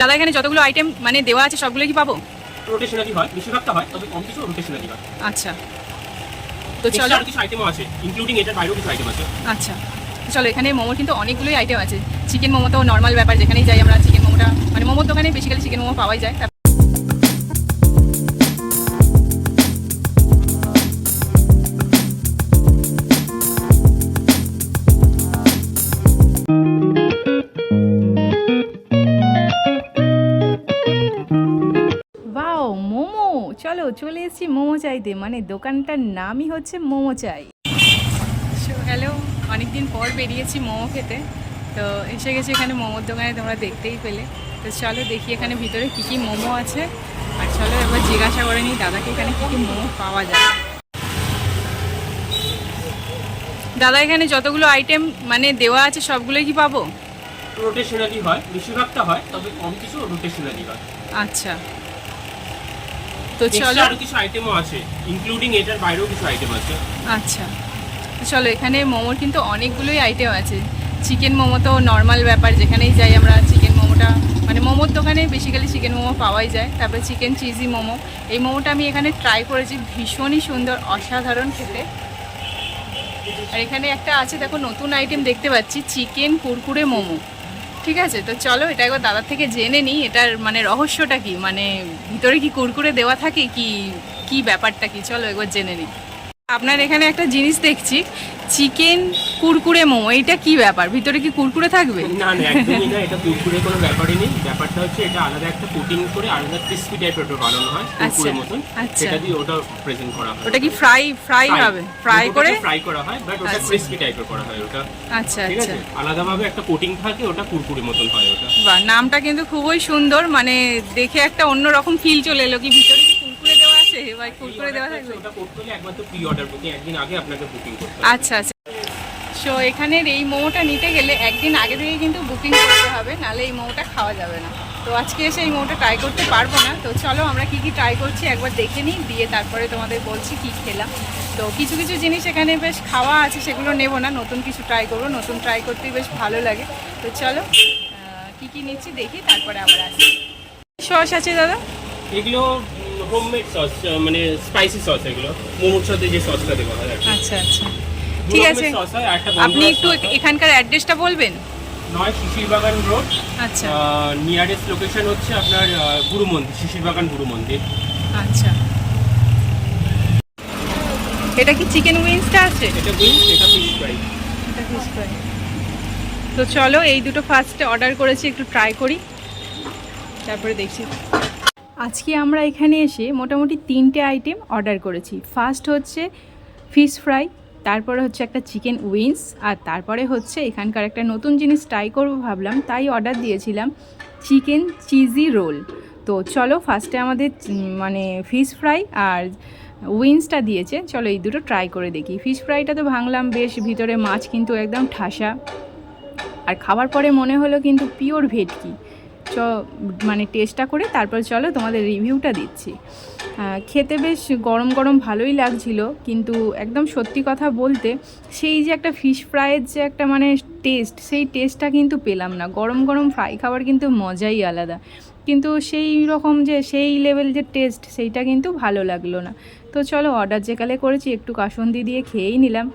দাদা এখানে যতগুলো আইটেম মানে দেওয়া আছে সবগুলো কি পাবো? রোটেশনালি হয় বেশিরভাগটা হয় তবে কম কিছু রোটেশনালি হয়। আচ্ছা। তো চলো। আর কিছু আইটেমও আছে ইনক্লুডিং এটার বাইরেও কিছু আইটেম আছে। আচ্ছা। চলো এখানে মোমোর কিন্তু অনেকগুলোই আইটেম আছে। চিকেন মোমো তো নর্মাল ব্যাপার যেখানেই যাই আমরা চিকেন মোমোটা মানে মোমোর দোকানে বেসিক্যালি চিকেন মোমো পাওয়াই যায় তার- চলো এসেছি মোমো চাইতে। মানে দোকানটার নামই হচ্ছে মোমো চাই। সো হ্যালো অনেকদিন পর বেরিয়েছি মোমো খেতে। তো এসে গেছি এখানে মোমোর দোকানে তোমরা দেখতেই পেলে। তো চলো দেখি এখানে ভিতরে কী কী মোমো আছে। আর চলো এবার জিজ্ঞাসা করে নিই দাদাকে এখানে কী কী মোমো পাওয়া যায়। দাদা এখানে যতগুলো আইটেম মানে দেওয়া আছে সবগুলোই কি পাবো? রোটেশনালি হয় বেশিরভাগটা হয় তবে কম কিছু রোটেশনালি হয়। আচ্ছা। তো চলো। আরও কিছু আইটেমও আছে ইনক্লুডিং এটার বাইরেও কিছু আইটেম আছে। আচ্ছা। তো চলো এখানে মোমোর কিন্তু অনেকগুলোই আইটেম আছে। চিকেন মোমো তো নর্মাল ব্যাপার যেখানেই যাই আমরা চিকেন মোমোটা মানে মোমোর দোকানে বেসিক্যালি চিকেন মোমো পাওয়াই যায়। তারপরে চিকেন চিজি মোমো। এই মোমোটা আমি এখানে ট্রাই করেছি ভীষণই সুন্দর অসাধারণ খেতে। আর এখানে একটা আছে দেখো নতুন আইটেম দেখতে পাচ্ছি চিকেন কুরকুরে মোমো। ঠিক আছে, তো চলো এটা একবার দাদার থেকে জেনে নিই, এটার মানে রহস্যটা কি? মানে ভিতরে কি কুরকুরে দেওয়া থাকে কি কি ব্যাপারটা কি? চলো একবার জেনে নিই। আপনার এখানে একটা জিনিস দেখছি, চিকেন কুরকুরে মোমো এইটা কি ব্যাপার? ভিতরে কি কুরকুরে থাকবে? না না একদমই না এটা কুরকুরে কোনো ব্যাপারই নেই। ব্যাপারটা হচ্ছে এটা আলাদা একটা কোটিং করে আলাদা ক্রিস্পি টাইপের ওটা বানানো হয় কুরকুরে আচ্ছা, মতন। আচ্ছা। সেটা দিয়ে ওটা প্রেজেন্ট করা হয়। ওটা কি ফ্রাই ফ্রাই হবে? ফ্রাই করে? ফ্রাই করা হয় বাট ওটা আচ্ছা। ক্রিস্পি টাইপের করা হয় ওটা। আচ্ছা আচ্ছা আছে? আলাদাভাবে একটা কোটিং থাকে ওটা কুরকুরে মতন হয় ওটা। বাহ নামটা কিন্তু খুবই সুন্দর মানে দেখে একটা অন্যরকম ফিল চলে এলো কি ভিতরে কি কুরকুরে দেওয়া আছে? বা কুরকুরে দেওয়া থাকবে? ওটা করতে হলে একবার তো প্রি অর্ডার করতে একদিন আগে আপনাকে বুকিং করতে হবে। আচ্ছা আচ্ছা। সো এখানের এই মোমোটা নিতে গেলে একদিন আগে থেকে কিন্তু বুকিং করতে হবে নাহলে এই মোমোটা খাওয়া যাবে না। তো আজকে এসে এই মোমোটা ট্রাই করতে পারব না। তো চলো আমরা কি কি ট্রাই করছি একবার দেখে নিই দিয়ে তারপরে তোমাদের বলছি কি খেলাম। তো কিছু কিছু জিনিস এখানে বেশ খাওয়া আছে সেগুলো নেব না নতুন কিছু ট্রাই করব নতুন ট্রাই করতেই বেশ ভালো লাগে। তো চলো কি কি নিচ্ছি দেখি তারপরে আবার আসি। সস আছে দাদা? এগুলো হোমমেড সস মানে স্পাইসি সস এগুলো। মোমোর সাথে যে সসটা দেওয়া হয় আচ্ছা আচ্ছা। ঠিক আছে। আপনি একটু এখানকার অ্যাড্রেসটা বলবেন? নয় শিশিরবাগান রোড। আচ্ছা। নিয়ারেস্ট লোকেশন হচ্ছে আপনার গুরু মন্দির শিশিরবাগান গুরু মন্দির। আচ্ছা। এটা কি চিকেন উইংসটা আছে? এটা উইংস এটা ফিশ ফ্রাই এটা fish fry। তো চলো এই দুটো ফার্স্টে অর্ডার করেছি একটু ট্রাই করি। তারপরে দেখছি। আজকে আমরা এখানে এসে মোটামুটি তিনটে আইটেম অর্ডার করেছি। ফার্স্ট হচ্ছে ফিশ ফ্রাই তারপরে হচ্ছে একটা চিকেন উইংস, আর তারপরে হচ্ছে এখানকার একটা নতুন জিনিস ট্রাই করব ভাবলাম, তাই অর্ডার দিয়েছিলাম চিকেন চিজি রোল। তো চলো ফার্স্টে আমাদের মানে ফিশ ফ্রাই আর উইংসটা দিয়েছে, চলো এই দুটো ট্রাই করে দেখি। ফিশ ফ্রাইটা তো ভাঙলাম বেশ, ভিতরে মাছ কিন্তু একদম ঠাসা। আর খাবার পরে মনে হলো কিন্তু পিওর ভেটকি। চ মানে টেস্টটা করে তারপর চলো তোমাদের রিভিউটা দিচ্ছি। খেতে বেশ গরম গরম ভালোই লাগছিল, কিন্তু একদম সত্যি কথা বলতে সেই যে একটা ফিশ ফ্রাইয়ের যে একটা মানে টেস্ট সেই টেস্টটা কিন্তু পেলাম না। গরম গরম ফ্রাই খাবার কিন্তু মজাই আলাদা। কিন্তু সেই রকম যে, সেই লেভেল যে টেস্ট সেইটা কিন্তু ভালো লাগল না। তো চলো অর্ডার যেকালে করেছি, একটু কাসন্দি দিয়ে খেয়েই নিলাম।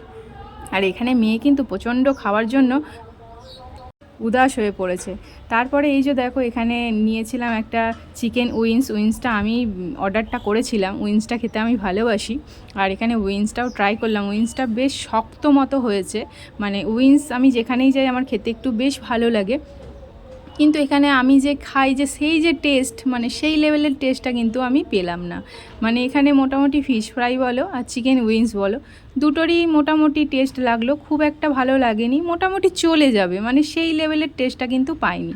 আর এখানে মেয়ে কিন্তু প্রচণ্ড খাওয়ার জন্য উদাস হয়ে পড়েছে। তারপরে এই যে দেখো, এখানে নিয়েছিলাম একটা চিকেন উইন্স উইন্সটা আমি অর্ডারটা করেছিলাম। উইন্সটা খেতে আমি ভালোবাসি। আর এখানে উইন্সটাও ট্রাই করলাম। উইন্সটা বেশ শক্ত মতো হয়েছে। মানে উইন্স আমি যেখানেই যাই আমার খেতে একটু বেশ ভালো লাগে। কিন্তু এখানে আমি যে খাই যে সেই যে টেস্ট মানে সেই লেভেলের টেস্টটা কিন্তু আমি পেলাম না। মানে এখানে মোটামুটি ফিশ ফ্রাই বলো আর চিকেন উইংস বলো, দুটোরই মোটামুটি টেস্ট লাগল, খুব একটা ভালো লাগেনি, মোটামুটি চলে যাবে মানে সেই লেভেলের টেস্টটা কিন্তু পাইনি।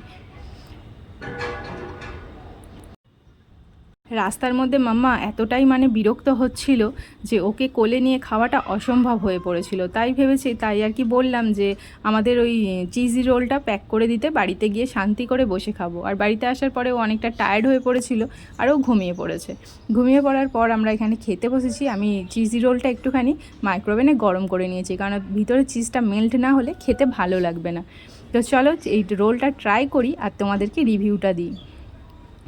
রাস্তার মধ্যে মাম্মা এতটাই মানে বিরক্ত হচ্ছিল যে ওকে কোলে নিয়ে খাওয়াটা অসম্ভব হয়ে পড়েছিল। তাই ভেবেছি, তাই আর কি বললাম যে আমাদের ওই চিজি রোলটা প্যাক করে দিতে বাড়িতে গিয়ে শান্তি করে বসে খাব। আর বাড়িতে আসার পরে ও অনেকটা টায়ার্ড হয়ে পড়েছিল আর ও ঘুমিয়ে পড়েছে। ঘুমিয়ে পড়ার পর আমরা এখানে খেতে বসেছি। আমি চিজি রোলটা একটুখানি মাইক্রোওভেনে গরম করে নিয়েছি কারণ ভিতরে চিজটা মেল্ট না হলে খেতে ভালো লাগবে না। তো চলো এই রোলটা ট্রাই করি আর তোমাদেরকে রিভিউটা দিই।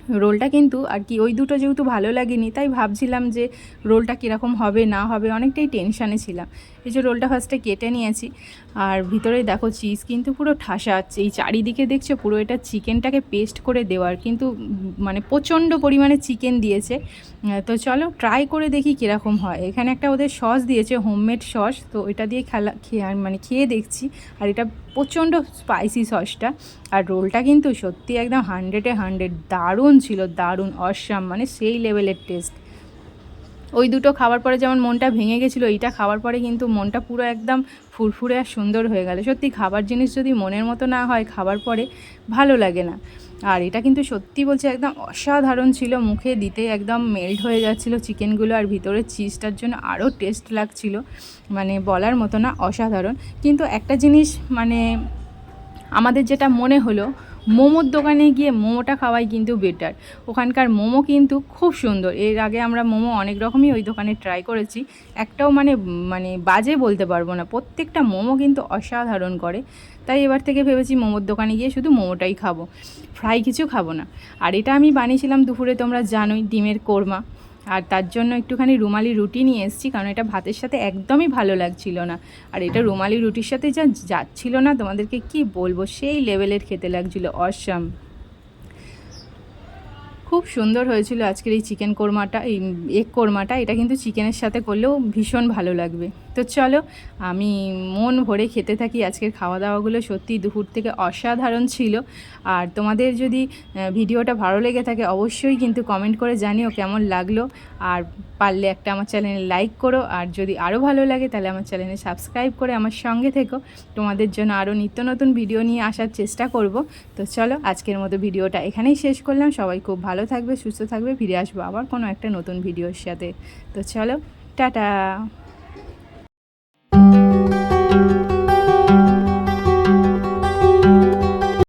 রোলটা কিন্তু আর কি, ওই দুটো যেহেতু ভালো লাগেনি, তাই ভাবছিলাম যে রোলটা কীরকম হবে, না হবে, অনেকটাই টেনশানে ছিলাম। এই যে রোলটা ফার্স্টে কেটে নিয়েছি। আর ভিতরে দেখো চিজ কিন্তু পুরো ঠাসা আছে। এই চারিদিকে দেখছ পুরো এটা চিকেনটাকে পেস্ট করে দেওয়ার। কিন্তু মানে প্রচণ্ড পরিমাণে চিকেন দিয়েছে। তো চলো ট্রাই করে দেখি কীরকম হয়। এখানে একটা ওদের সস দিয়েছে হোমমেড সস তো এটা দিয়ে খেলা খেয়ে মানে খেয়ে দেখছি। আর এটা প্রচণ্ড স্পাইসি সসটা আর রোলটা কিন্তু সত্যি একদম হান্ড্রেডে হান্ড্রেড দারুণ ছিল, দারুণ, অসাম। মানে সেই লেভেলের টেস্ট ওই দুটো খাওয়ার পরে যেমন মনটা ভেঙে গেছিল, এইটা খাওয়ার পরে কিন্তু মনটা পুরো একদম ফুরফুরে আর সুন্দর হয়ে গেল। সত্যি খাবার জিনিস যদি মনের মতো না হয় খাবার পরে ভালো লাগে না। আর এটা কিন্তু সত্যি বলছে একদম অসাধারণ ছিল, মুখে দিতে একদম মেল্ট হয়ে যাচ্ছিল চিকেনগুলো আর ভিতরে চিজটার জন্য আরও টেস্ট লাগছিল। মানে বলার মতো না, অসাধারণ। কিন্তু একটা জিনিস মানে আমাদের যেটা মনে হলো মোমোর দোকানে গিয়ে মোমোটা খাওয়াই কিন্তু বেটার ওখানকার মোমো কিন্তু খুব সুন্দর। এর আগে আমরা মোমো অনেক রকমই ওই দোকানে ট্রাই করেছি। একটাও মানে মানে বাজে বলতে পারব না। প্রত্যেকটা মোমো কিন্তু অসাধারণ করে। তাই এবার থেকে ভেবেছি মোমোর দোকানে গিয়ে শুধু মোমোটাই খাব। ফ্রাই কিছু খাব না। আর এটা আমি বানিয়েছিলাম দুপুরে, তোমরা জানোই, ডিমের কোরমা। আর তার জন্য একটুখানি রুমালি রুটি নিয়ে এসেছি, কারণ এটা ভাতের সাথে একদমই ভালো লাগছিল না। আর এটা রুমালি রুটির সাথে যা যাচ্ছিল না, তোমাদেরকে কি বলব, সেই লেভেলের খেতে লাগছিল, অসম। খুব সুন্দর হয়েছিল আজকের এই চিকেন কোরমাটা, এই এগ কোরমাটা, এটা কিন্তু চিকেনের সাথে করলেও ভীষণ ভালো লাগবে। তো চলো, আমি মন ভরে খেতে থাকি। আজকের খাওয়া দাওয়াগুলো সত্যি দুপুর থেকে অসাধারণ ছিল। আর তোমাদের যদি ভিডিওটা ভালো লেগে থাকে, অবশ্যই কিন্তু কমেন্ট করে জানিও কেমন লাগল। আর পারলে একটা আমার চ্যানেলে লাইক করো। আর যদি আরও ভালো লাগে, তাহলে আমার চ্যানেলে সাবস্ক্রাইব করে আমার সঙ্গে থেকো। তোমাদের জন্য আরও নিত্য নতুন ভিডিও নিয়ে আসার চেষ্টা করব। তো চলো, আজকের মতো ভিডিওটা এখানেই শেষ করলাম। সবাই খুব ভালো থাকবে, সুস্থ থাকবে। ফিরে আসব আবার কোনো একটা নতুন ভিডিওর সাথে। তো চলো, টাটা!